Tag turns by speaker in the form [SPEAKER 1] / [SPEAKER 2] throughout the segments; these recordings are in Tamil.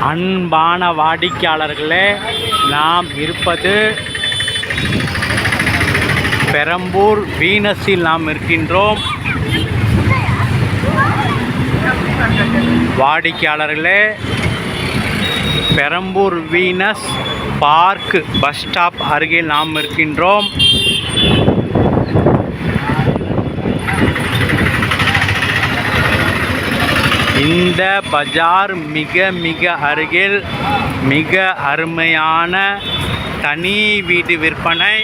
[SPEAKER 1] அன்பான வாடிக்கையாளர்களே நாம் இருப்பது பெரம்பூர் வீனஸில் நாம் இருக்கின்றோம். வாடிக்கையாளர்களே Perambur Venus park bus stop அருகில் நாம் இருக்கின்றோம். இந்த பஜார் மிக மிக அருகில் மிக அருமையான தனி வீடு விற்பனை.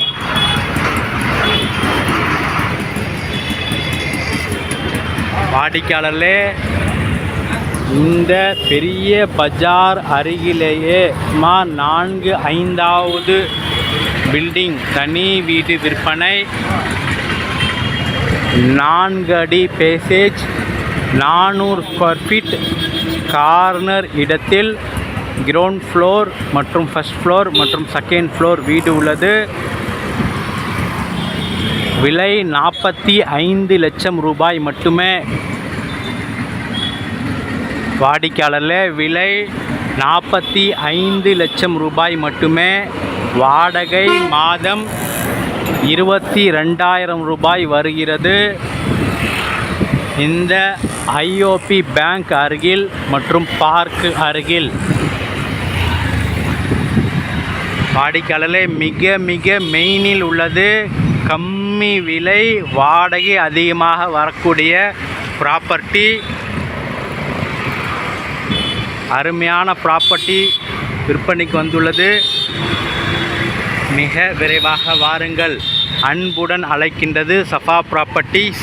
[SPEAKER 1] வாடிக்கையாளர்களே இந்த பெரிய பஜார் அருகிலேயே சுமார் நான்கு ஐந்தாவது பில்டிங் தனி வீடு விற்பனை. நான்கு அடி பேசேஜ் நானூறு ஸ்கொயர் ஃபீட் கார்னர் இடத்தில் கிரவுண்ட் ஃப்ளோர் மற்றும் ஃபஸ்ட் ஃப்ளோர் மற்றும் செகண்ட் ஃப்ளோர் வீடு உள்ளது. விலை நாற்பத்தி ஐந்து லட்சம் ரூபாய் மட்டுமே. வாடிக்கையாளர்களே விலை நாற்பத்தி ஐந்து லட்சம் ரூபாய் மட்டுமே. வாடகை மாதம் இருபத்தி ரெண்டாயிரம் ரூபாய் வருகிறது. இந்த ஐஓபி பேங்க் அருகில் மற்றும் பார்க் அருகில். வாடிக்கையாளர்களே மிக மிக மெயினில் உள்ளது கம்மி விலை வாடகை அதிகமாக வரக்கூடிய ப்ராப்பர்ட்டி அருமையான ப்ராப்பர்ட்டி விற்பனைக்கு வந்துள்ளது. மிக விரைவாக வாருங்கள். அன்புடன் அழைக்கின்றது சஃபா ப்ராப்பர்ட்டிஸ்